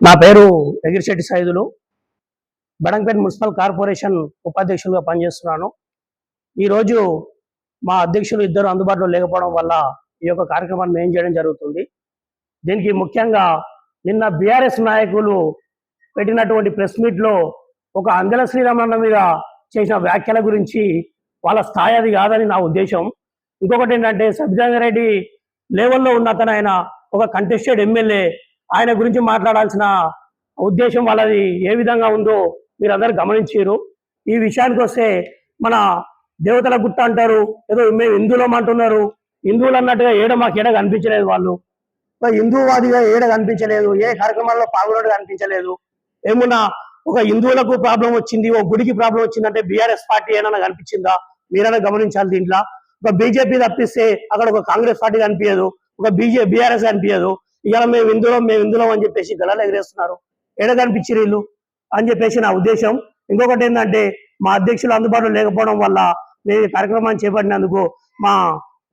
నా పేరు Egirisetti Saidulu. Badangpet municipal corporation ఉపాధ్యక్షులుగా పనిచేస్తున్నాను. ఈరోజు మా అధ్యక్షులు ఇద్దరు అందుబాటులో లేకపోవడం వల్ల ఈ యొక్క కార్యక్రమాన్ని ఏం చేయడం జరుగుతుంది. దీనికి ముఖ్యంగా నిన్న బీఆర్ఎస్ నాయకులు పెట్టినటువంటి ప్రెస్ మీట్లో ఒక అందల శ్రీరామన్న మీద చేసిన వ్యాఖ్యల గురించి వాళ్ళ స్థాయి అది కాదని నా ఉద్దేశం. ఇంకొకటి ఏంటంటే సబ్జంగారెడ్డి లెవెల్లో ఉన్న అతను ఆయన ఒక కంటెస్టెడ్ ఎమ్మెల్యే ఆయన గురించి మాట్లాడాల్సిన ఉద్దేశం వాళ్ళది ఏ విధంగా ఉందో మీరందరూ గమనించారు. ఈ విషయానికి వస్తే మన దేవతల గుట్ట అంటారు ఏదో మేము హిందువులం అంటున్నారు. హిందువులు అన్నట్టుగా ఏడ మాకు ఏడ కనిపించలేదు వాళ్ళు. హిందూవాదిగా ఏడ కనిపించలేదు ఏ కార్యక్రమాల్లో పాల్గొనడం కనిపించలేదు. ఏమున్నా ఒక హిందువులకు ప్రాబ్లం వచ్చింది ఒక గుడికి ప్రాబ్లం వచ్చిందంటే బీఆర్ఎస్ పార్టీ ఏమైనా కనిపించిందా? మీరైనా గమనించాలి దీంట్లో. ఒక బీజేపీ తప్పిస్తే అక్కడ ఒక కాంగ్రెస్ పార్టీ కనిపించదు ఒక బీజే బీఆర్ఎస్ కనిపించదు. ఇవాళ మేము ఇందులో మేము ఇందులో అని చెప్పేసి గలలు ఎగరేస్తున్నారు. ఎడ కనిపించారు వీళ్ళు అని చెప్పేసి నా ఉద్దేశం. ఇంకొకటి ఏంటంటే మా అధ్యక్షులు అందుబాటులో లేకపోవడం వల్ల మేము ఈ కార్యక్రమాన్ని చేపట్టినందుకు మా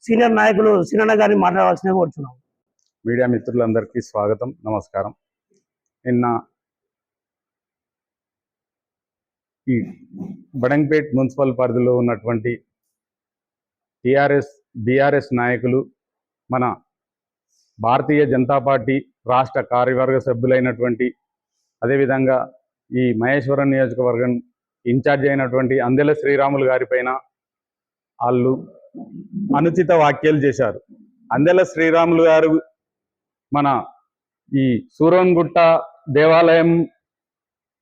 సీనియర్ నాయకులు సీనన్న గారిని మాట్లాడవలసిన కోరుతున్నాం మీడియా మిత్రులందరికీ స్వాగతం నమస్కారం. నిన్న ఈ బడంగపేట్ మున్సిపల్ పరిధిలో ఉన్నటువంటి టిఆర్ఎస్ బీఆర్ఎస్ నాయకులు మన భారతీయ జనతా పార్టీ రాష్ట్ర కార్యవర్గ సభ్యులైనటువంటి అదేవిధంగా ఈ మహేశ్వరం నియోజకవర్గం ఇన్ఛార్జ్ అయినటువంటి అందెల శ్రీరాములు గారిపైన వాళ్ళు అనుచిత వ్యాఖ్యలు చేశారు. అందెల శ్రీరాములు గారు మన ఈ సూరన్గుట్ట దేవాలయం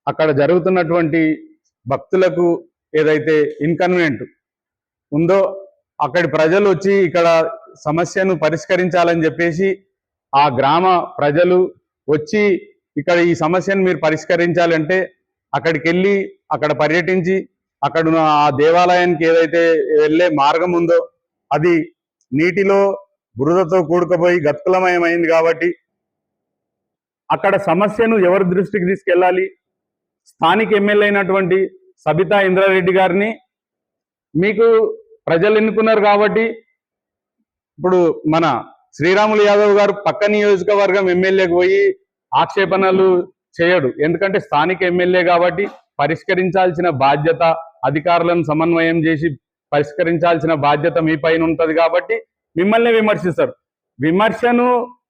అక్కడ జరుగుతున్నటువంటి భక్తులకు ఏదైతే ఇన్కన్వీనియంట్ ఉందో అక్కడి ప్రజలు వచ్చి ఇక్కడ సమస్యను పరిష్కరించాలని చెప్పేసి ఆ గ్రామ ప్రజలు వచ్చి ఇక్కడ ఈ సమస్యను మీరు పరిష్కరించాలంటే అక్కడికి వెళ్ళి అక్కడ పర్యటించి అక్కడున్న ఆ దేవాలయానికి ఏదైతే వెళ్ళే మార్గం ఉందో అది నీటిలో బురదతో కూడుకుపోయి గత్కులమయమైంది కాబట్టి అక్కడ సమస్యను ఎవరి దృష్టికి తీసుకెళ్ళాలి? స్థానిక ఎమ్మెల్యే అయినటువంటి సబితా ఇంద్రారెడ్డి గారిని మీకు ప్రజలు ఎన్నుకున్నారు కాబట్టి ఇప్పుడు మన శ్రీరాములు యాదవ్ గారు పక్క నియోజకవర్గం ఎమ్మెల్యేకి పోయి ఆక్షేపణలు చేయడు. ఎందుకంటే స్థానిక ఎమ్మెల్యే కాబట్టి పరిష్కరించాల్సిన బాధ్యత అధికారులను సమన్వయం చేసి పరిష్కరించాల్సిన బాధ్యత మీ పైన ఉంటుంది కాబట్టి మిమ్మల్ని విమర్శిస్తారు. విమర్శను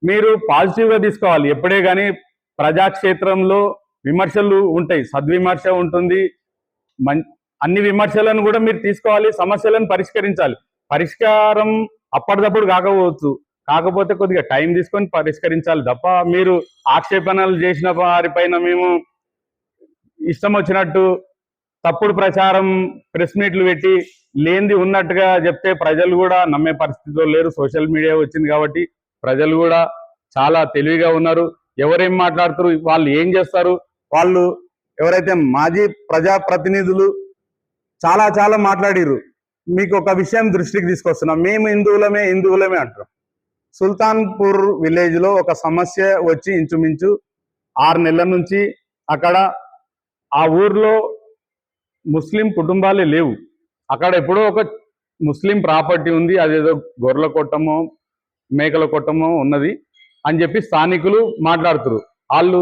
మీరు పాజిటివ్గా తీసుకోవాలి. ఎప్పుడే కానీ ప్రజాక్షేత్రంలో విమర్శలు ఉంటాయి. సద్విమర్శ ఉంటుంది. మన్ అన్ని విమర్శలను కూడా మీరు తీసుకోవాలి. సమస్యలను పరిష్కరించాలి. పరిష్కారం అప్పటిదప్పుడు కాకపోవచ్చు. కాకపోతే కొద్దిగా టైం తీసుకొని పరిష్కరించాలి తప్ప మీరు ఆక్షేపణలు చేసిన వారిపైన మేము ఇష్టం వచ్చినట్టు తప్పుడు ప్రచారం ప్రెస్ మీట్లు పెట్టి లేనిది ఉన్నట్టుగా చెప్తే ప్రజలు కూడా నమ్మే పరిస్థితిలో లేరు. సోషల్ మీడియా వచ్చింది కాబట్టి ప్రజలు కూడా చాలా తెలివిగా ఉన్నారు. ఎవరేం మాట్లాడుతారు వాళ్ళు ఏం చేస్తారు వాళ్ళు ఎవరైతే మాజీ ప్రజాప్రతినిధులు చాలా చాలా మాట్లాడిర్రు. మీకు ఒక విషయం దృష్టికి తీసుకొస్తున్నాం. మేము హిందువులమే హిందువులమే అంటాం సుల్తాన్పూర్ విలేజ్లో ఒక సమస్య వచ్చి ఇంచుమించు ఆరు నెలల నుంచి అక్కడ ఆ ఊర్లో ముస్లిం కుటుంబాలే లేవు. అక్కడ ఎప్పుడో ఒక ముస్లిం ప్రాపర్టీ ఉంది అదేదో గొర్రెల కొట్టమో మేకల కొట్టమో ఉన్నది అని చెప్పి స్థానికులు మాట్లాడుతున్నారు వాళ్ళు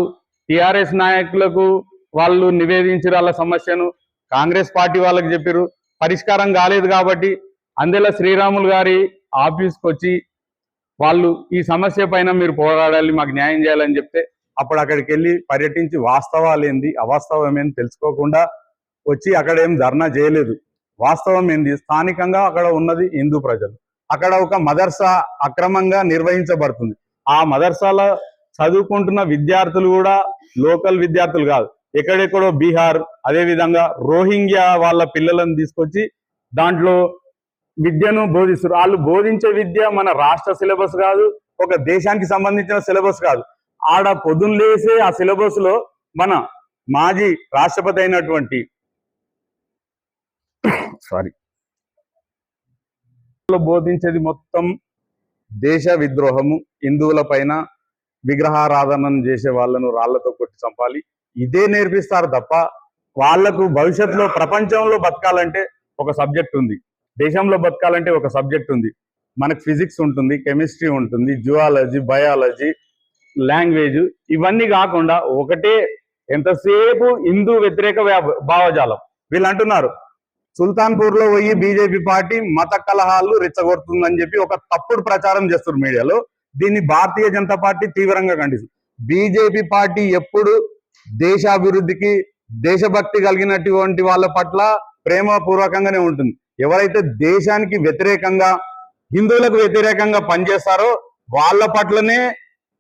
టిఆర్ఎస్ నాయకులకు వాళ్ళు నివేదించారు వాళ్ళ సమస్యను కాంగ్రెస్ పార్టీ వాళ్ళకి చెప్పారు. పరిష్కారం కాలేదు కాబట్టి అందెల శ్రీరాములు గారి ఆఫీస్కి వచ్చి వాళ్ళు ఈ సమస్య పైన మీరు పోరాడాలి మాకు న్యాయం చేయాలని చెప్తే అప్పుడు అక్కడికి వెళ్ళి పర్యటించి వాస్తవాలు ఏంది అవాస్తవం ఏంది తెలుసుకోకుండా వచ్చి అక్కడ ఏం ధర్నా చేయలేదు. వాస్తవం ఏంది స్థానికంగా అక్కడ ఉన్నది హిందూ ప్రజలు. అక్కడ ఒక మదర్సా అక్రమంగా నిర్వహించబడుతుంది. ఆ మదర్సాల చదువుకుంటున్న విద్యార్థులు కూడా లోకల్ విద్యార్థులు కాదు. ఎక్కడెక్కడో బీహార్ అదేవిధంగా రోహింగ్యా వాళ్ళ పిల్లలను తీసుకొచ్చి దాంట్లో విద్యను బోధిస్తారు. వాళ్ళు బోధించే విద్య మన రాష్ట్ర సిలబస్ కాదు ఒక దేశానికి సంబంధించిన సిలబస్ కాదు. ఆడ పొద్దున్న లేసే ఆ సిలబస్లో మన మాజీ రాష్ట్రపతి అయినటువంటి సారీ. బోధించేది మొత్తం దేశ విద్రోహము హిందువుల పైన విగ్రహారాధనను చేసే వాళ్ళను రాళ్ళతో కొట్టి చంపాలి. ఇదే నేర్పిస్తారు తప్ప వాళ్ళకు భవిష్యత్తులో ప్రపంచంలో బతకాలంటే ఒక సబ్జెక్ట్ ఉంది. దేశంలో బతకాలంటే ఒక సబ్జెక్ట్ ఉంది. మనకు ఫిజిక్స్ ఉంటుంది కెమిస్ట్రీ ఉంటుంది జువాలజీ బయాలజీ లాంగ్వేజ్ ఇవన్నీ కాకుండా ఒకటే ఎంతసేపు హిందూ వ్యతిరేక భావజాలం. వీళ్ళు అంటున్నారు సుల్తాన్పూర్లో పోయి బీజేపీ పార్టీ మత కలహాలు రెచ్చగొడుతుందని చెప్పి ఒక తప్పుడు ప్రచారం చేస్తున్నారు మీడియాలో. దీన్ని భారతీయ జనతా పార్టీ తీవ్రంగా ఖండిస్తుంది. బీజేపీ పార్టీ ఎప్పుడు దేశాభివృద్ధికి దేశభక్తి కలిగినటువంటి వాళ్ళ పట్ల ప్రేమపూర్వకంగానే ఉంటుంది. ఎవరైతే దేశానికి వ్యతిరేకంగా హిందువులకు వ్యతిరేకంగా పనిచేస్తారో వాళ్ళ పట్లనే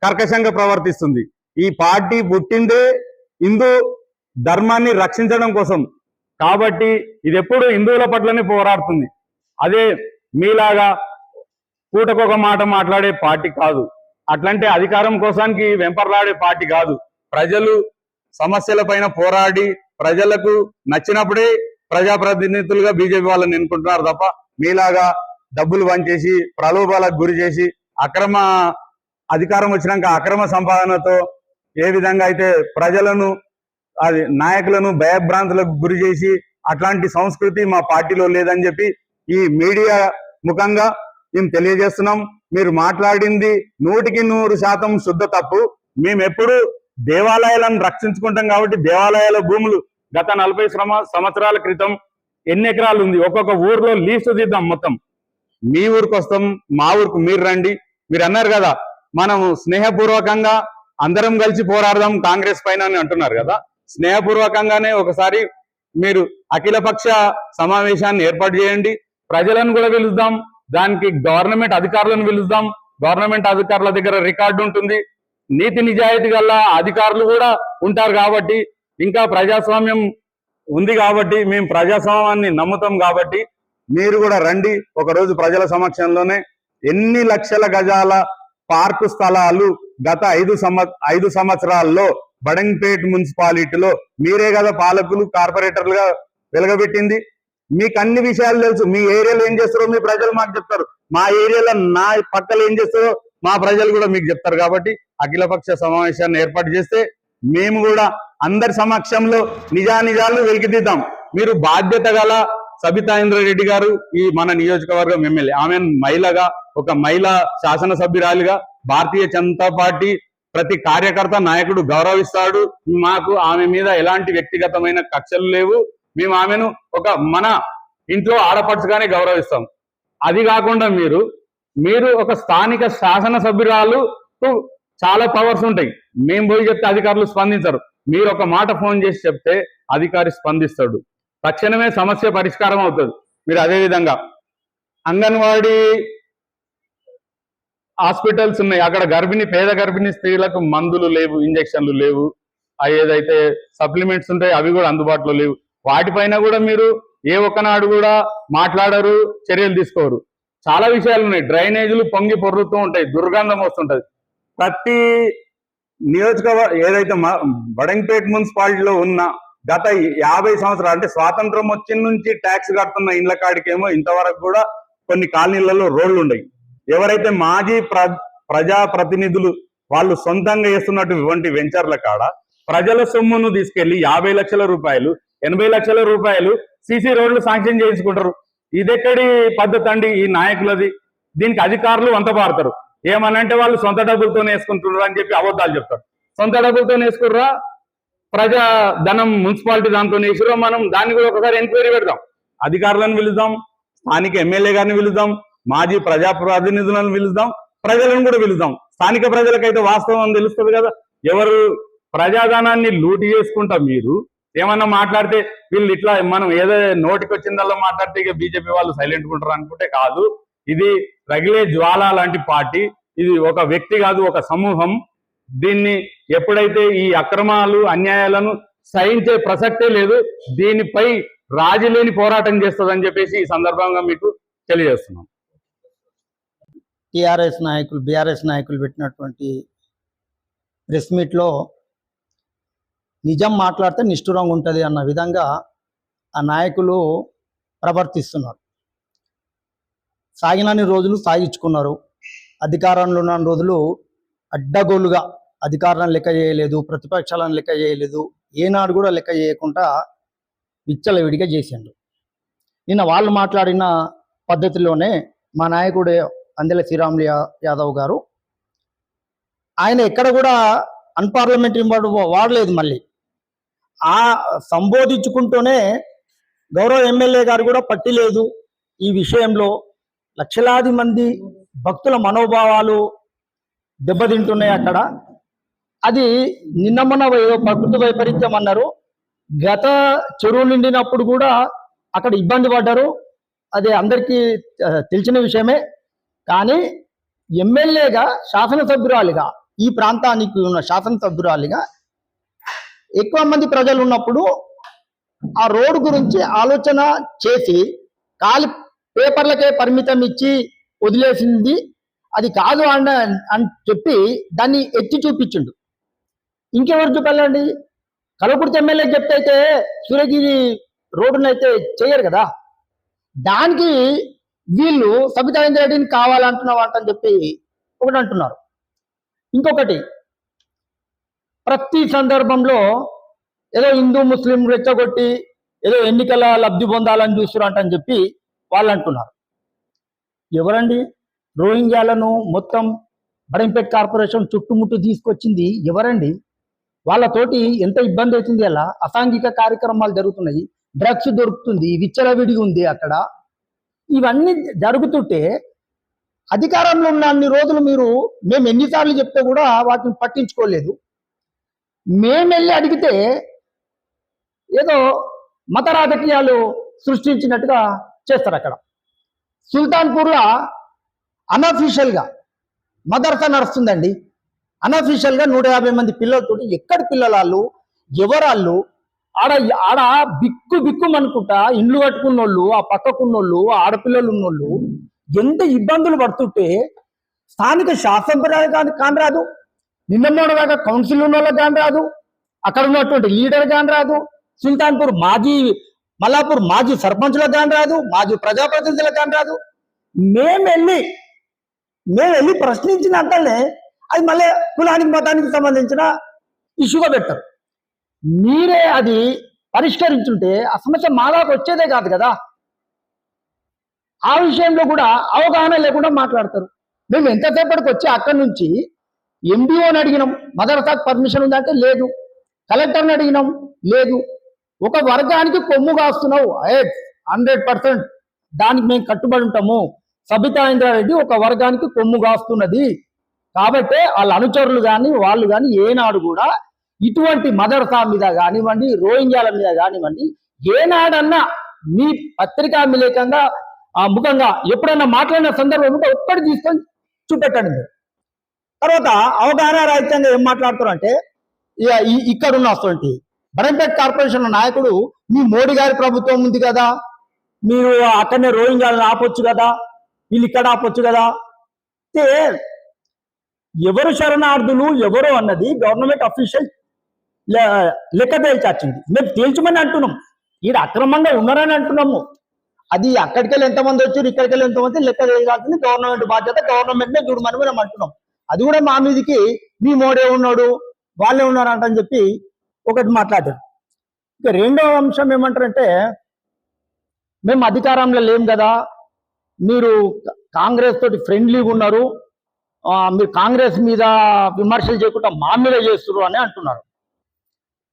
కర్కశంగా ప్రవర్తిస్తుంది. ఈ పార్టీ పుట్టిందే హిందూ ధర్మాన్ని రక్షించడం కోసం. కాబట్టి ఇది ఎప్పుడు హిందువుల పట్లనే పోరాడుతుంది. అదే మీలాగా పూటకొక మాట మాట్లాడే పార్టీ కాదు. అట్లాంటి అధికారం కోసానికి వెంపర్లాడే పార్టీ కాదు. ప్రజలు సమస్యల పైన పోరాడి ప్రజలకు నచ్చినప్పుడే ప్రజాప్రతినిధులుగా బీజేపీ వాళ్ళని ఎన్నుకుంటున్నారు తప్ప మీలాగా డబ్బులు పనిచేసి ప్రలోభాలకు గురి చేసి అక్రమ అధికారం వచ్చినాక అక్రమ సంపాదనతో ఏ విధంగా అయితే ప్రజలను అది నాయకులను భయభ్రాంతులకు గురి చేసి అట్లాంటి సంస్కృతి మా పార్టీలో లేదని చెప్పి ఈ మీడియా ముఖంగా మేము తెలియజేస్తున్నాం. మీరు మాట్లాడింది నూటికి నూరు శాతం శుద్ధ తప్పు. మేము ఎప్పుడు దేవాలయాలను రక్షించుకుంటాం కాబట్టి దేవాలయాల భూములు గత నలభై శ్రమ సంవత్సరాల క్రితం ఎన్ని ఎకరాలు ఉంది? ఒక్కొక్క ఊర్లో లీస్ట్ తీద్దాం మొత్తం. మీ ఊరికి వస్తాం మా ఊరికి మీరు రండి. మీరు అన్నారు కదా మనం స్నేహపూర్వకంగా అందరం కలిసి పోరాడదాం కాంగ్రెస్ పైన అని అంటున్నారు కదా. స్నేహపూర్వకంగానే ఒకసారి మీరు అఖిలపక్ష సమావేశాన్ని ఏర్పాటు చేయండి. ప్రజలను కూడా పిలుద్దాం. దానికి గవర్నమెంట్ అధికారులను పిలుద్దాం. గవర్నమెంట్ అధికారుల దగ్గర రికార్డు ఉంటుంది. నీతి నిజాయితీ గల అధికారులు కూడా ఉంటారు కాబట్టి ఇంకా ప్రజాస్వామ్యం ఉంది కాబట్టి మేము ప్రజాస్వామ్యాన్ని నమ్ముతాం కాబట్టి మీరు కూడా రండి ఒకరోజు ప్రజల సమక్షంలోనే. ఎన్ని లక్షల గజాల పార్కు స్థలాలు గత ఐదు సంవత్ ఐదు సంవత్సరాల్లో బడంగ్పేట్ మున్సిపాలిటీలో మీరే కదా పాలకులు కార్పొరేటర్లుగా వెలగబెట్టింది. మీకు అన్ని విషయాలు తెలుసు. మీ ఏరియాలో ఏం చేస్తారో మీ ప్రజలు మాకు చెప్తారు. మా ఏరియాలో నా పక్కలు ఏం చేస్తారో మా ప్రజలు కూడా మీకు చెప్తారు కాబట్టి అఖిలపక్ష సమావేశాన్ని ఏర్పాటు చేస్తే మేము కూడా అందరి సమక్షంలో నిజానిజాలు వెలికితీద్దాం. మీరు బాధ్యత గల సబితా ఇంద్రారెడ్డి గారు ఈ మన నియోజకవర్గం ఎమ్మెల్యే. ఆమె మహిళగా ఒక మహిళా శాసనసభ్యురాలిగా భారతీయ జనతా పార్టీ ప్రతి కార్యకర్త నాయకుడు గౌరవిస్తాడు. మాకు ఆమె మీద ఎలాంటి వ్యక్తిగతమైన కక్షలు లేవు. మేము ఆమెను ఒక మన ఇంట్లో ఆడపడుచుగానే గౌరవిస్తాం. అది కాకుండా మీరు మీరు ఒక స్థానిక శాసనసభ్యురాలు చాలా పవర్స్ ఉంటాయి. మేము పోయి చెప్తే అధికారులు స్పందించరు. మీరు ఒక మాట ఫోన్ చేసి చెప్తే అధికారి స్పందిస్తాడు. తక్షణమే సమస్య పరిష్కారం అవుతుంది. మీరు అదే విధంగా అంగన్వాడీ హాస్పిటల్స్ ఉన్నాయి. అక్కడ గర్భిణి పేద గర్భిణీ స్త్రీలకు మందులు లేవు ఇంజక్షన్లు లేవు. ఏదైతే సప్లిమెంట్స్ ఉంటాయి అవి కూడా అందుబాటులో లేవు. వాటిపైన కూడా మీరు ఏ ఒక్కనాడు కూడా మాట్లాడరు చర్యలు తీసుకోరు. చాలా విషయాలు ఉన్నాయి. డ్రైనేజీలు పొంగి పొర్రుతూ ఉంటాయి. దుర్గంధం వస్తుంటది. ప్రతి నియోజకవర్గ ఏదైతే బడంగపేట మున్సిపాలిటీలో ఉన్న గత యాభై సంవత్సరాలు అంటే స్వాతంత్రం వచ్చిన నుంచి ట్యాక్స్ కడుతున్న ఇండ్ల కాడికేమో ఇంతవరకు కూడా కొన్ని కాలనీలలో రోడ్లు ఉన్నాయి ఎవరైతే మాజీ ప్ర ప్రజా ప్రతినిధులు వాళ్ళు సొంతంగా వేస్తున్నటువంటి వెంచర్ల కాడ ప్రజల సొమ్మును తీసుకెళ్ళి యాభై లక్షల రూపాయలు ఎనభై లక్షల రూపాయలు సీసీ రోడ్లు శాంక్షన్ చేయించుకుంటారు. ఇదెక్కడి పద్ధతి అండి ఈ నాయకులది? దీనికి అధికారులు వంతపారుతారు ఏమనంటే వాళ్ళు సొంత డబ్బులతో వేసుకుంటున్నారు అని చెప్పి అబద్ధాలు చెప్తారు. సొంత డబ్బులతో వేసుకుర్రా? ప్రజా ధనం మున్సిపాలిటీ దాంతో వేసుకురా మనం? దాన్ని కూడా ఒకసారి ఎంక్వైరీ పెడదాం. అధికారులను పిలుద్దాం స్థానిక ఎమ్మెల్యే గారిని పిలుద్దాం మాజీ ప్రజా ప్రతినిధులను పిలుద్దాం ప్రజలను కూడా పిలుద్దాం. స్థానిక ప్రజలకైతే వాస్తవం తెలుస్తుంది కదా. ఎవరు ప్రజాధనాన్ని లూటి చేసుకుంటా మీరు? ఏమన్నా మాట్లాడితే వీళ్ళు ఇట్లా మనం ఏదో నోటికి వచ్చిందల్లా మాట్లాడితే ఇక బీజేపీ వాళ్ళు సైలెంట్ ఉంటారు అనుకుంటే కాదు. ఇది రగిలే జ్వాల లాంటి పార్టీ. ఇది ఒక వ్యక్తి కాదు ఒక సమూహం. దీన్ని ఎప్పుడైతే ఈ అక్రమాలు అన్యాయాలను సహించే ప్రసక్తే లేదు దీనిపై రాజీ లేని పోరాటం చేస్తుందని చెప్పేసి ఈ సందర్భంగా మీకు తెలియజేస్తున్నాం. టిఆర్ఎస్ నాయకులు బీఆర్ఎస్ నాయకులు పెట్టినటువంటి ప్రెస్ మీట్లో నిజం మాట్లాడితే నిష్ఠురంగా ఉంటుంది అన్న విధంగా ఆ నాయకులు ప్రవర్తిస్తున్నారు. సాగినన్ని రోజులు సాగించుకున్నారు అధికారంలో ఉన్న రోజులు అడ్డగోలుగా అధికారాలను లెక్క చేయలేదు ప్రతిపక్షాలను లెక్క చేయలేదు ఏనాడు కూడా లెక్క చేయకుండా విచ్చలవిడిగా చేసిండు నిన్న వాళ్ళు మాట్లాడిన పద్ధతిలోనే మా నాయకుడు అందెల శ్రీరాములు యా- యాదవ్ గారు ఆయన ఎక్కడ కూడా అన్పార్లమెంటరీ వాడలేదు మళ్ళీ. ఆ సంబోధించుకుంటూనే గౌరవ ఎమ్మెల్యే గారు కూడా పట్టి లేదు ఈ విషయంలో. లక్షలాది మంది భక్తుల మనోభావాలు దెబ్బతింటున్నాయి అక్కడ. అది నిన్న మొన్న ఏదో ప్రకృతి వైపరీత్యం అన్నారు. గత చెరువు నిండినప్పుడు కూడా అక్కడ ఇబ్బంది పడ్డారు. అది అందరికీ తెలిసిన విషయమే. కానీ ఎమ్మెల్యేగా శాసనసభ్యురాలిగా ఈ ప్రాంతానికి ఉన్న శాసనసభ్యురాలిగా ఎక్కువ మంది ప్రజలు ఉన్నప్పుడు ఆ రోడ్డు గురించి ఆలోచన చేసి కాలి పేపర్లకే పరిమితం ఇచ్చి వదిలేసింది. అది కాదు అన్న అని చెప్పి దాన్ని ఎత్తి చూపించిండు. ఇంకెవరు చూపాలండి? కలకుర్తి ఎమ్మెల్యే చెప్తే సూర్యగిరి రోడ్డును అయితే చేయరు కదా. దానికి వీళ్ళు సబితా రెడ్డిని కావాలంటున్నావు అని చెప్పి ఒకటి అంటున్నారు. ఇంకొకటి ప్రతి సందర్భంలో ఏదో హిందూ ముస్లిం రెచ్చగొట్టి ఏదో ఎన్నికల లబ్ధి పొందాలని చూస్తున్నారంటని చెప్పి వాళ్ళు అంటున్నారు ఎవరండి? రోహింగ్యాలను మొత్తం బడంపేట్ కార్పొరేషన్ చుట్టుముట్టు తీసుకొచ్చింది ఎవరండి? వాళ్ళతోటి ఎంత ఇబ్బంది అవుతుంది అలా? అసాంఘిక కార్యక్రమాలు జరుగుతున్నాయి. డ్రగ్స్ దొరుకుతుంది. విచ్చలవిడి ఉంది అక్కడ. ఇవన్నీ జరుగుతుంటే అధికారంలో ఉన్న అన్ని రోజులు మీరు మేము ఎన్నిసార్లు చెప్తే కూడా వాటిని పట్టించుకోలేదు. మేము వెళ్ళి అడిగితే ఏదో మత రాజకీయాలు సృష్టించినట్టుగా చేస్తారు అక్కడ సుల్తాన్పూర్లో అన్అఫీషియల్గా మదర్సా నడుస్తుందండి. అన్అఫీషియల్గా నూట యాభై మంది పిల్లలతోటి ఎక్కడ పిల్లలాళ్ళు ఎవరాళ్ళు ఆడ ఆడ బిక్కు బిక్కు అనుకుంటా ఇండ్లు కట్టుకున్నోళ్ళు ఆ పక్కకున్నోళ్ళు ఆడపిల్లలు ఉన్నోళ్ళు ఎంత ఇబ్బందులు పడుతుంటే స్థానిక శాసనసభ్యురాలు కానీ కాని రాదు. నిన్న కౌన్సిల్ ఉన్న వాళ్ళకి కాని రాదు. అక్కడ ఉన్నటువంటి లీడర్ కాని రాదు. సుల్తాన్పూర్ మాజీ మల్లాపూర్ మాజీ సర్పంచ్లకు కానీ రాదు మాజీ ప్రజాప్రతినిధులకు కానీ రాదు. మేము వెళ్ళి మేము వెళ్ళి ప్రశ్నించినంతనే అది మళ్ళీ కులానికి మతానికి సంబంధించిన ఇష్యూగా పెట్టారు. మీరే అది పరిష్కరించుంటే ఆ సమస్య మా దాకా వచ్చేదే కాదు కదా. ఆ విషయంలో కూడా అవగాహన లేకుండా మాట్లాడతారు. మేము ఎంతసేపటికి వచ్చి అక్కడి నుంచి ఎండిఓని అడిగినాం. మదర్సాకు పర్మిషన్ ఉందంటే లేదు. కలెక్టర్ని అడిగినాం. లేదు. ఒక వర్గానికి కొమ్ము కాస్తున్నావు. Hundred percent. దానికి మేము కట్టుబడి ఉంటాము. సబితా ఇంద్రారెడ్డి ఒక వర్గానికి కొమ్ము కాస్తున్నది. కాబట్టి వాళ్ళ అనుచరులు కానీ వాళ్ళు కానీ ఏనాడు కూడా ఇటువంటి మదర్సా మీద కానివ్వండి రోహింగ్యాల మీద కానివ్వండి ఏనాడన్నా మీ పత్రికా విలేకంగా ఆ ముఖంగా ఎప్పుడన్నా మాట్లాడిన సందర్భం ఉంటే ఒక్కటి తీసుకొని చూపెట్టండి మీరు. తర్వాత అవగాహన రాహిత్యంగా ఏం మాట్లాడుతారు అంటే ఇక ఇక్కడ ఉన్నటువంటి బరంపేట్ కార్పొరేషన్ నాయకుడు మీ మోడీ గారి ప్రభుత్వం ఉంది కదా? మీరు అక్కడనే రోహింగ్యాలను ఆపొచ్చు కదా? వీళ్ళు ఇక్కడ ఆపొచ్చు కదా? అయితే ఎవరు శరణార్థులు ఎవరు అన్నది గవర్నమెంట్ అఫీషియల్ లెక్క తేల్చాల్సింది. మేము తేల్చమని అంటున్నాం. ఈడ అక్రమంగా ఉన్నారని అంటున్నాము. అది అక్కడికి వెళ్ళి ఎంతమంది వచ్చారు ఇక్కడికి వెళ్ళి ఎంతమంది లెక్క తేల్చాల్సింది గవర్నమెంట్ బాధ్యత గవర్నమెంట్ నే చూడమని మనం అంటున్నాం. అది కూడా మా మీదకి మీ మోడే ఉన్నాడు వాళ్ళే ఉన్నారంట అని చెప్పి ఒకటి మాట్లాడారు ఇక రెండవ అంశం ఏమంటారంటే మేము అధికారంలో లేం కదా మీరు కాంగ్రెస్ తోటి ఫ్రెండ్లీగా ఉన్నారు మీరు కాంగ్రెస్ మీద విమర్శలు చేయకుండా మా మీద చేస్తున్నారు అని అంటున్నారు.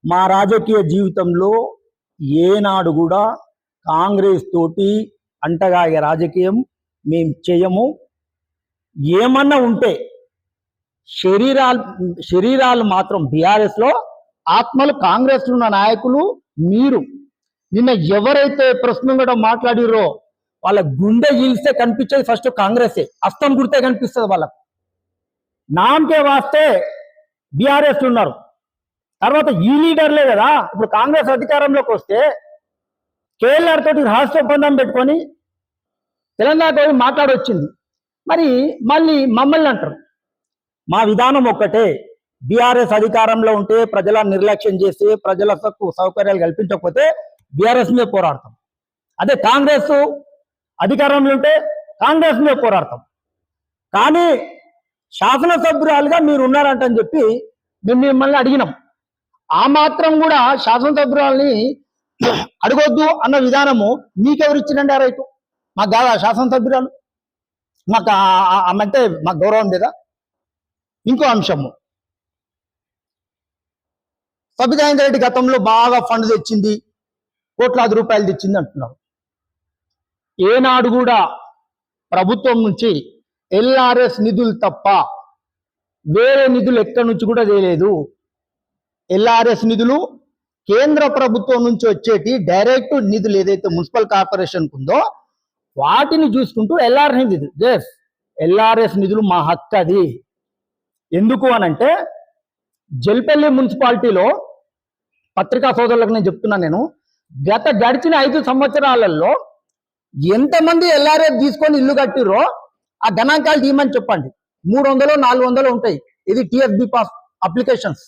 మా రాజకీయ జీవితంలో ఏనాడు కూడా కాంగ్రెస్ తోటి అంటగాగే రాజకీయం మేము చేయము. ఏమన్నా ఉంటే శరీరాలు శరీరాలు మాత్రం బీఆర్ఎస్లో ఆత్మలు కాంగ్రెస్ ఉన్న నాయకులు మీరు. నిన్న ఎవరైతే ప్రశ్న కూడా మాట్లాడిరో వాళ్ళ గుండె ఈల్స్తే కనిపించేది ఫస్ట్ కాంగ్రెసే. అస్తం గుర్తే కనిపిస్తుంది వాళ్ళకు. నామకే వాస్తే బీఆర్ఎస్ ఉన్నారు. తర్వాత ఈ లీడర్లే కదా. ఇప్పుడు కాంగ్రెస్ అధికారంలోకి వస్తే కేఎల్ఆర్ తోటి రహస్య ఒప్పందం పెట్టుకొని తెలంగాణ మాట్లాడొచ్చింది. మరి మళ్ళీ మమ్మల్ని అంటారు. మా విధానం ఒక్కటే. బీఆర్ఎస్ అధికారంలో ఉంటే ప్రజల నిర్లక్ష్యం చేసి ప్రజలకు సౌకర్యాలు కల్పించకపోతే బీఆర్ఎస్ మీద పోరాడతాం. అదే కాంగ్రెస్ అధికారంలో ఉంటే కాంగ్రెస్ మీద పోరాడతాం. కానీ శాసనసభ్యురాలుగా మీరు ఉన్నారంటని చెప్పి మేము మిమ్మల్ని అడిగినాం. ఆ మాత్రం కూడా శాసనసభ్యురాల్ని అడగొద్దు అన్న విధానము మీకెవరు ఇచ్చిందండి ఆ రైతు? మాకు కాదా శాసనసభ్యురాలు. మాకు ఆ- అంటే మాకు గౌరవం లేదా? ఇంకో అంశము. సబితాయింద్ర రెడ్డి గతంలో బాగా ఫండ్ తెచ్చింది. కోట్లాది రూపాయలు తెచ్చింది అంటున్నారు ఏనాడు కూడా ప్రభుత్వం నుంచి ఎల్ఆర్ఎస్ నిధులు తప్ప వేరే నిధులు ఎక్కడి నుంచి కూడా తెలియలేదు ఎల్ఆర్ఎస్ నిధులు కేంద్ర ప్రభుత్వం నుంచి వచ్చేటి డైరెక్ట్ నిధులు ఏదైతే మున్సిపల్ కార్పొరేషన్ ఉందో వాటిని చూసుకుంటూ ఎల్ఆర్ నిధులు. ఎస్ ఎల్ఆర్ఎస్ నిధులు మా హక్కు అది. ఎందుకు అనంటే జల్పల్లి మున్సిపాలిటీలో పత్రికా సోదరులకు నేను చెప్తున్నా నేను. గత గడిచిన ఐదు సంవత్సరాలలో ఎంతమంది ఎల్ఆర్ఎస్ తీసుకొని ఇల్లు కట్టిరో ఆ గణాంకాలు తీయమని చెప్పండి. మూడు వందలు నాలుగు వందలు ఉంటాయి. ఇది టిఎస్బి పాస్ అప్లికేషన్స్.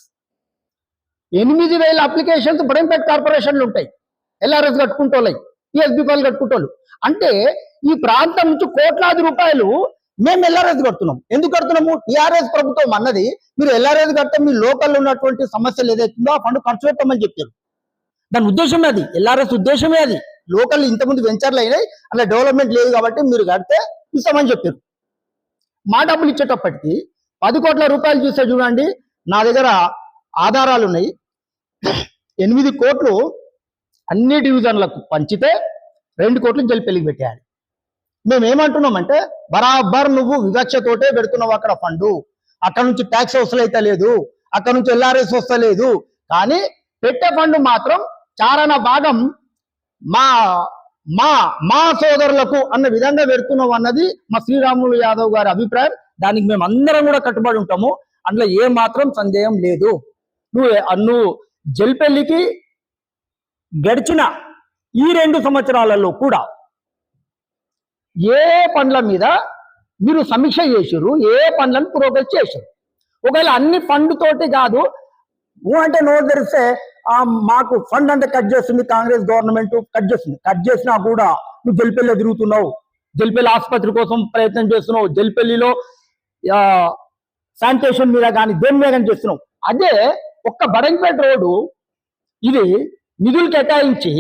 ఎనిమిది వేల అప్లికేషన్స్ బడంపేట్ కార్పొరేషన్లు ఉంటాయి. ఎల్ఆర్ఎస్ కట్టుకుంటోళ్ళయి టిఎస్బి పాలు కట్టుకుంటోళ్ళు. అంటే ఈ ప్రాంతం నుంచి కోట్లాది రూపాయలు మేము ఎల్ఆర్ఎస్ కడుతున్నాం. ఎందుకు కడుతున్నాము? టిఆర్ఎస్ ప్రభుత్వం అన్నది మీరు ఎల్ఆర్ఎస్ కడితే మీ లోకల్లో ఉన్నటువంటి సమస్యలు ఏదైతుందో ఆ ఫండ్ ఖర్చు పెట్టమని చెప్పారు. దాని ఉద్దేశమే అది. ఎల్ఆర్ఎస్ ఉద్దేశమే అది. లోకల్ ఇంతకుముందు వెంచర్లు అయినాయి. అలా డెవలప్మెంట్ లేదు కాబట్టి మీరు కడితే ఇస్తామని చెప్పారు. మా డబ్బులు ఇచ్చేటప్పటికి పది కోట్ల రూపాయలు చూస్తే చూడండి నా దగ్గర ఆధారాలు ఉన్నాయి. ఎనిమిది కోట్లు అన్ని డివిజన్లకు పంచితే రెండు కోట్లు జల్పెల్లికి పెట్టేయాలి. మేము ఏమంటున్నామంటే బరాబర్ నువ్వు వివక్షతోటే పెడుతున్నావు అక్కడ ఫండు. అక్కడ నుంచి ట్యాక్స్ వసూలైతే లేదు. అక్కడ నుంచి ఎల్ఆర్ఎస్ వస్తలేదు. కానీ పెట్టే ఫండ్ మాత్రం చారణ భాగం మా మా మా సోదరులకు అన్న విధంగా పెడుతున్నాం అన్నది మా శ్రీరాములు యాదవ్ గారి అభిప్రాయం. దానికి మేము అందరం కూడా కట్టుబడి ఉంటాము. అందులో ఏ మాత్రం సందేహం లేదు. నువ్వు నువ్వు జల్పెల్లికి గడిచిన ఈ రెండు సంవత్సరాలలో కూడా ఏ పండ్ల మీద మీరు సమీక్ష చేసారు ఏ పండ్లను ప్రోగ్రెస్ చేశారు ఒకవేళ అన్ని ఫండ్ తోటి కాదు ఊ అంటే నోరు తెరిస్తే మాకు ఫండ్ అంటే కట్ చేస్తుంది కాంగ్రెస్ గవర్నమెంట్ కట్ చేస్తుంది. కట్ చేసినా కూడా నువ్వు జల్పల్లి తిరుగుతున్నావు. జల్పెల్లి ఆసుపత్రి కోసం ప్రయత్నం చేస్తున్నావు. జల్పెల్లిలో శానిటేషన్ మీద కానీ దేని మీద కానీ చేస్తున్నావు. అదే ఒక్క బడంపేట రోడ్డు ఇది నిధులు కేటాయించి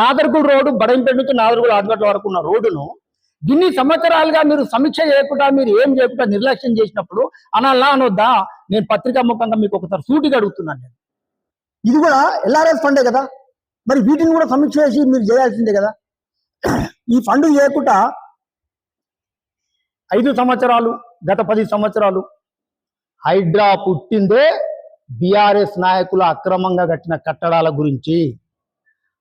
నాదర్గుల్ రోడ్డు బడంపేట నుంచి నాదర్గుల్ ఆదిగట్ల వరకు ఉన్న రోడ్డును ఇన్ని సంవత్సరాలుగా మీరు సమీక్ష చేయకుండా మీరు ఏం చేయకుండా నిర్లక్ష్యం చేసినప్పుడు అనాలా అనొద్దా? నేను పత్రికా ముఖంగా మీకు ఒకసారి సూటిగా అడుగుతున్నాను నేను. ఇది కూడా ఎల్ఆర్ఎస్ ఫండే కదా. మరి వీటిని కూడా సమీక్ష చేసి మీరు చేయాల్సిందే కదా. ఈ ఫండ్ చేయకుండా ఐదు సంవత్సరాలు గత పది సంవత్సరాలు హైడ్రా పుట్టిందే బీఆర్ఎస్ నాయకుల అక్రమంగా కట్టిన కట్టడాల గురించి.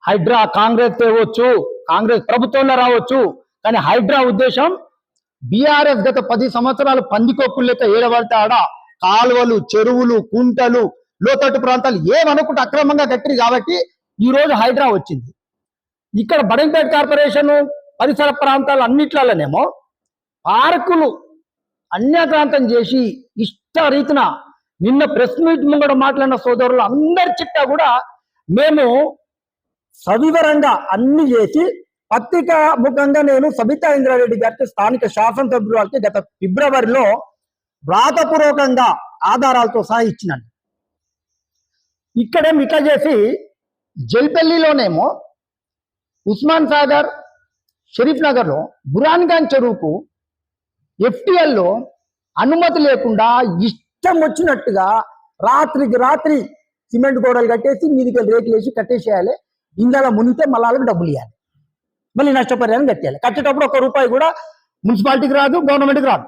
హైడ్రా కాంగ్రెస్ తేవచ్చు కాంగ్రెస్ ప్రభుత్వంలో రావచ్చు. కానీ హైడ్రా ఉద్దేశం బీఆర్ఎస్ గత పది సంవత్సరాలు పందికొక్కులు లెక్క ఏడబడితే ఆడ కాలువలు చెరువులు కుంటలు లోతట్టు ప్రాంతాలు ఏమనుకుంటే అక్రమంగా కట్టిరు కాబట్టి ఈ రోజు హైడ్రా వచ్చింది. ఇక్కడ బడంపేట కార్పొరేషన్ పరిసర ప్రాంతాలు అన్నిట్లలోనేమో పార్కులు అన్యాక్రాంతం చేసి ఇష్ట రీతిన నిన్న ప్రెస్ మీట్ ముంగడ మాట్లాడిన సోదరులు అందరి చిట్టా కూడా మేము సవివరంగా అన్ని చేసి పత్రిక ముఖంగా నేను సబితా ఇంద్రారెడ్డి గారికి స్థానిక శాసనసభ్యురాలకి గత ఫిబ్రవరిలో వ్రాతపూర్వకంగా ఆధారాలతో సహా ఇచ్చినాను. ఇక్కడే ఇట్లా చేసి జల్పల్లిలోనేమో ఉస్మాన్ సాగర్ షరీఫ్ నగర్లో బురాన్గాన్ చెరువుకు ఎఫ్టీఎల్లో అనుమతి లేకుండా ఇష్టం వచ్చినట్టుగా రాత్రికి రాత్రి సిమెంట్ గోడలు కట్టేసి మీదికి రేకులు వేసి కట్టేసేయాలి. ఇందాక మునిగితే మళ్ళీ డబ్బులు ఇవ్వాలి మళ్ళీ నష్టపరిహారం కట్టేయాలి. కట్టేటప్పుడు ఒక రూపాయి కూడా మున్సిపాలిటీకి రాదు గవర్నమెంట్కి రాదు.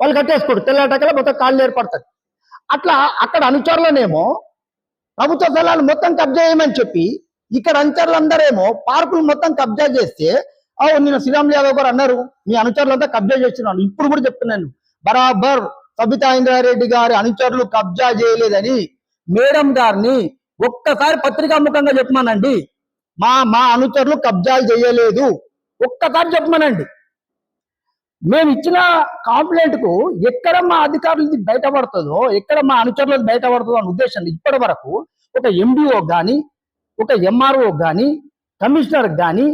వాళ్ళు కట్టేసుకోడు తెల్లటకల మొత్తం కాళ్ళు ఏర్పడుతుంది అట్లా అక్కడ అనుచరులనేమో ప్రభుత్వ స్థలాలు మొత్తం కబ్జా చేయమని చెప్పి ఇక్కడ అనుచరులందరేమో పార్కులు మొత్తం కబ్జా చేస్తే ఓ నిన్న శ్రీరామ్ యాదవ్ గారు అన్నారు మీ అనుచరులంతా కబ్జా చేస్తున్నాను ఇప్పుడు కూడా చెప్తున్నాను బరాబర్ సబితా ఇంద్రారెడ్డి గారి అనుచరులు కబ్జా చేయలేదని మేడం గారిని ఒక్కసారి పత్రికా ముఖంగా చెప్పమానండి. మా మా అనుచరులు కబ్జాలు చేయలేదు. ఒక్కసారి చెప్పమనండి. మేము ఇచ్చిన కంప్లైంట్కు ఎక్కడ మా అధికారులది బయటపడుతుందో ఎక్కడ మా అనుచరులది బయటపడుతుందో అనే ఉద్దేశం ఇప్పటి వరకు ఒక ఎండిఓ కానీ ఒక ఎంఆర్ఓ కానీ కమిషనర్ కానీ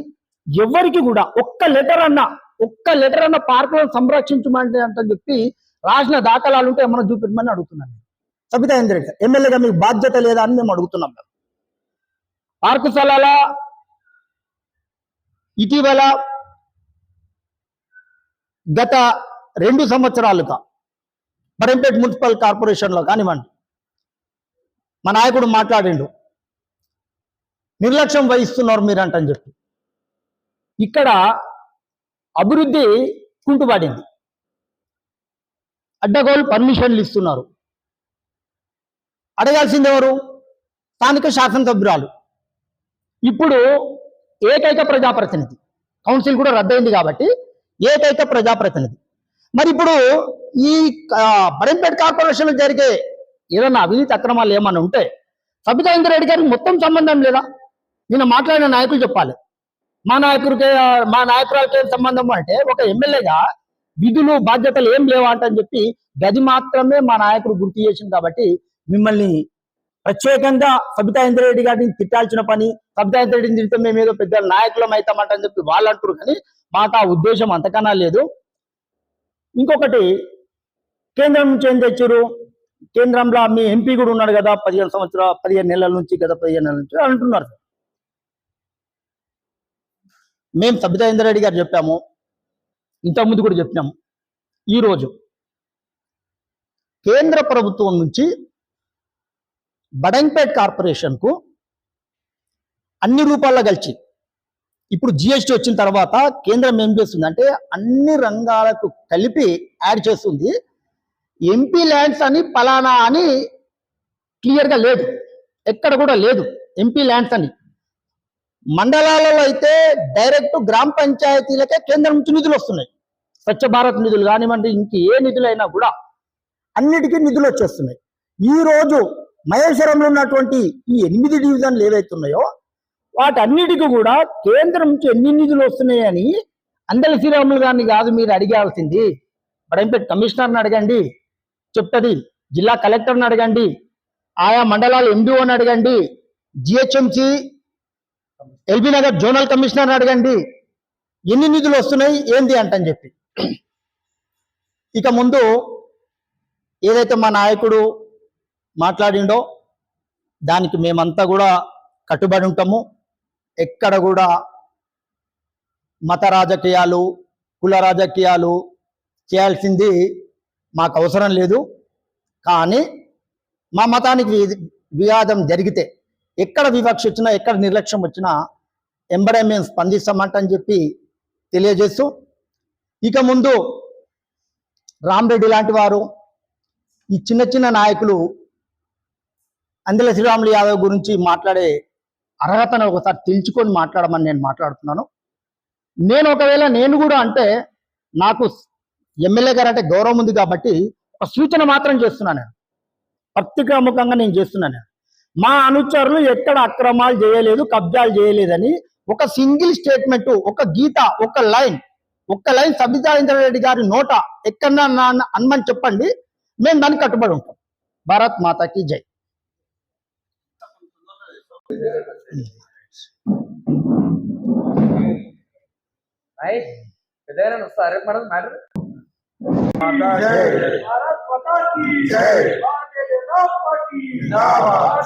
ఎవరికి కూడా ఒక్క లెటర్ అన్న ఒక్క లెటర్ అన్న పార్కులను సంరక్షించమంటే అంటని చెప్పి రాసిన దాఖలాలు ఉంటే ఏమన్నా చూపించమని అడుగుతున్నాను సబితా ఇంద్రెడ్డి ఎమ్మెల్యేగా మీకు బాధ్యత లేదా అని మేము అడుగుతున్నాం మేము. పార్కు స్థలాల ఇటీవల గత రెండు సంవత్సరాలుగా బడంపేట మున్సిపల్ కార్పొరేషన్లో కానివ్వండి మా నాయకుడు మాట్లాడిండు. నిర్లక్ష్యం వహిస్తున్నారు మీరంటని చెప్పి. ఇక్కడ అభివృద్ధి కుంటుపడింది. అడ్డగోలు పర్మిషన్లు ఇస్తున్నారు. అడగాల్సింది ఎవరు? స్థానిక శాసనసభ్యురాలు. ఇప్పుడు ఏకైక ప్రజాప్రతినిధి. కౌన్సిల్ కూడా రద్దయింది కాబట్టి ఏకైక ప్రజాప్రతినిధి. మరి ఇప్పుడు ఈ ఆ, బడంపేట కార్పొరేషన్లో జరిగే ఏదన్నా అవినీతి అక్రమాలు ఏమన్నా ఉంటే సబితా ఇంద్రెడ్డి గారికి మొత్తం సంబంధం లేదా? నిన్న మాట్లాడిన నాయకులు చెప్పాలి. మా నాయకుడికి మా నాయకురాలకి ఏం సంబంధం అంటే ఒక ఎమ్మెల్యేగా విధులు బాధ్యతలు ఏం లేవా అంటని చెప్పి గది మాత్రమే మా నాయకుడు గుర్తు చేసింది కాబట్టి మిమ్మల్ని ప్రత్యేకంగా సబితా ఇంద్రెడ్డి గారిని తిట్టాల్సిన పని సబితా ఇంద్రెడ్డిని తిడితే మేము ఏదో పెద్ద నాయకులం అవుతామంట అని చెప్పి వాళ్ళు అంటారు కానీ మాకు ఆ ఉద్దేశం అంతకన్నా లేదు. ఇంకొకటి కేంద్రం నుంచి ఏం తెచ్చారు? కేంద్రంలో మీ ఎంపీ కూడా ఉన్నాడు కదా పదిహేను సంవత్సరాల పదిహేను నెలల నుంచి గత పదిహేను నెలల నుంచి అంటున్నారు. మేము సబితా ఇంద్రారెడ్డి గారు చెప్పాము ఇంతకుముందు కూడా చెప్పినాము ఈరోజు కేంద్ర ప్రభుత్వం నుంచి బడంపేట్ కార్పొరేషన్కు అన్ని రూపాల్లో కలిసి. ఇప్పుడు జిఎస్టీ వచ్చిన తర్వాత కేంద్రం ఏం చేస్తుంది అంటే అన్ని రంగాలకు కలిపి యాడ్ చేస్తుంది. ఎంపీ ల్యాండ్స్ అని పలానా అని క్లియర్గా లేదు. ఎక్కడ కూడా లేదు ఎంపీ ల్యాండ్స్ అని. మండలాలలో అయితే డైరెక్ట్ గ్రామ పంచాయతీలకే కేంద్రం నుంచి నిధులు వస్తున్నాయి. స్వచ్ఛ భారత్ నిధులు కానివ్వండి ఇంక ఏ నిధులైనా కూడా అన్నిటికీ నిధులు వచ్చేస్తున్నాయి. ఈ రోజు మహేశ్వరంలో ఉన్నటువంటి ఈ ఎనిమిది డివిజన్లు ఏవైతే ఉన్నాయో వాటన్నిటికీ కూడా కేంద్రం నుంచి ఎన్ని నిధులు వస్తున్నాయని అందరి శ్రీరాములు గారిని కాదు మీరు అడిగాల్సింది. బడంపేట కమిషనర్ని అడగండి చెప్తుంది జిల్లా కలెక్టర్ని అడగండి ఆయా మండలాల ఎండిఓని అడగండి జిహెచ్ఎంసి ఎల్బీ నగర్ జోనల్ కమిషనర్ని అడగండి ఎన్ని నిధులు వస్తున్నాయి ఏంది అంటని చెప్పి. ఇక ముందు ఏదైతే మా నాయకుడు మాట్లాడిండో దానికి మేమంతా కూడా కట్టుబడి ఉంటాము. ఎక్కడ కూడా మత రాజకీయాలు కుల రాజకీయాలు చేయాల్సింది మాకు అవసరం లేదు. కానీ మా మతానికి వివాదం జరిగితే ఎక్కడ వివక్ష వచ్చినా ఎక్కడ నిర్లక్ష్యం వచ్చినా ఎంబడే మేము స్పందిస్తామంటని చెప్పి తెలియజేస్తూ ఇక ముందు రామరెడ్డి లాంటి వారు ఈ చిన్న చిన్న నాయకులు అందులో శ్రీరాములు యాదవ్ గురించి మాట్లాడే అర్హతను ఒకసారి తెలుసుకొని మాట్లాడమని నేను మాట్లాడుతున్నాను. నేను ఒకవేళ నేను కూడా అంటే నాకు ఎమ్మెల్యే గారు అంటే గౌరవం ఉంది కాబట్టి ఒక సూచన మాత్రం చేస్తున్నాను నేను. పత్రికాముఖంగా నేను చేస్తున్నాను మా అనుచరులు ఎక్కడ అక్రమాలు చేయలేదు కబ్జాలు చేయలేదని ఒక సింగిల్ స్టేట్మెంట్ ఒక గీత ఒక లైన్ ఒక్క లైన్ సబితారేంద్ర రెడ్డి గారి నోట ఎక్కడన్నా అన్మని చెప్పండి. మేము దానికి కట్టుబడి ఉంటాం. భారత్ మాతాకి జై. right? Vedere non stare ma non matter. Jai. Jai. Jai. Jai. Jai. Jai.